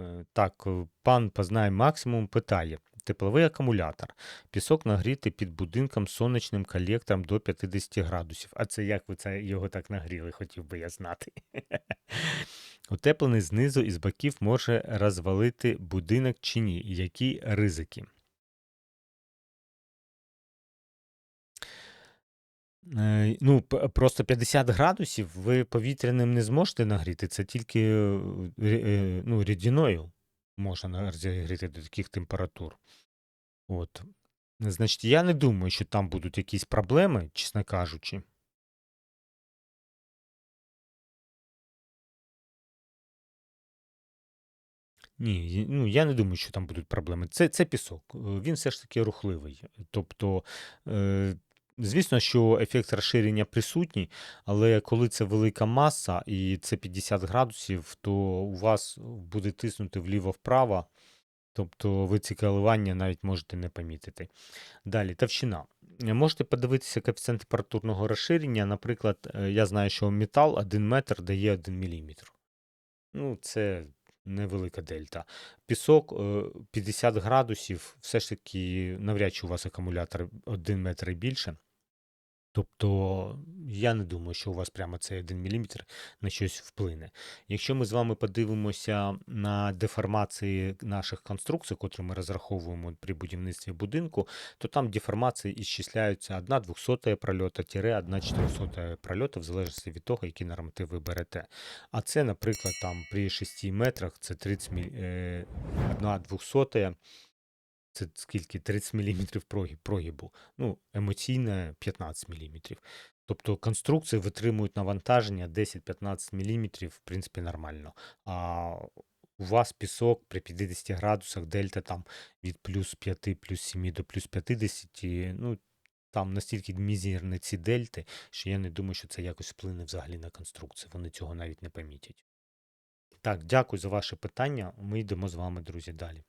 Е, Так, е, пан познає максимум питає. Тепловий акумулятор. Пісок нагріти під будинком сонячним колектором до 50 градусів. А це як ви це його так нагріли, хотів би я знати. Утеплений знизу і з боків може розвалити будинок чи ні. Які ризики? Ну, просто 50 градусів ви повітряним не зможете нагріти, це тільки е, е, ну, рідиною можна на- розігріти до таких температур. От. Значить, я не думаю, що там будуть якісь проблеми, чесно кажучи. Ні, ну я не думаю, що там будуть проблеми. Це, це пісок. е, Він все ж таки рухливий. Тобто, е, звісно, що ефект розширення присутній, але коли це велика маса і це 50 градусів, то у вас буде тиснути вліво-вправо. Тобто ви ці коливання навіть можете не помітити. Далі, товщина. Е, Можете подивитися коефіцієнт температурного розширення. Наприклад, е, я знаю, що метал 1 метр дає 1 міліметр. Ну, це невелика дельта. Пісок е, 50 градусів, все ж таки, навряд чи у вас акумулятор 1 метр і більше. Тобто, я не думаю, що у вас прямо цей 1 мм на щось вплине. Якщо ми з вами подивимося на деформації наших конструкцій, котрі ми розраховуємо при будівництві будинку, то там деформації ісчисляються 1 200 прольота, тире 1 400 прольота, в залежності від того, який норматив ви берете. А це, наприклад, там при 6 метрах це 30 міль... е, 1 200 це скільки? 30 мм прогибу. Ну, емоційне 15 мм. Тобто конструкції витримують навантаження 10-15 мм, в принципі, нормально. А у вас пісок при 50 градусах, дельта там від плюс 5, плюс 7 до плюс 50, ну, там настільки мізерні ці дельти, що я не думаю, що це якось вплине взагалі на конструкцію. Вони цього навіть не помітять. Так, дякую за ваше питання. Ми йдемо з вами, друзі, далі.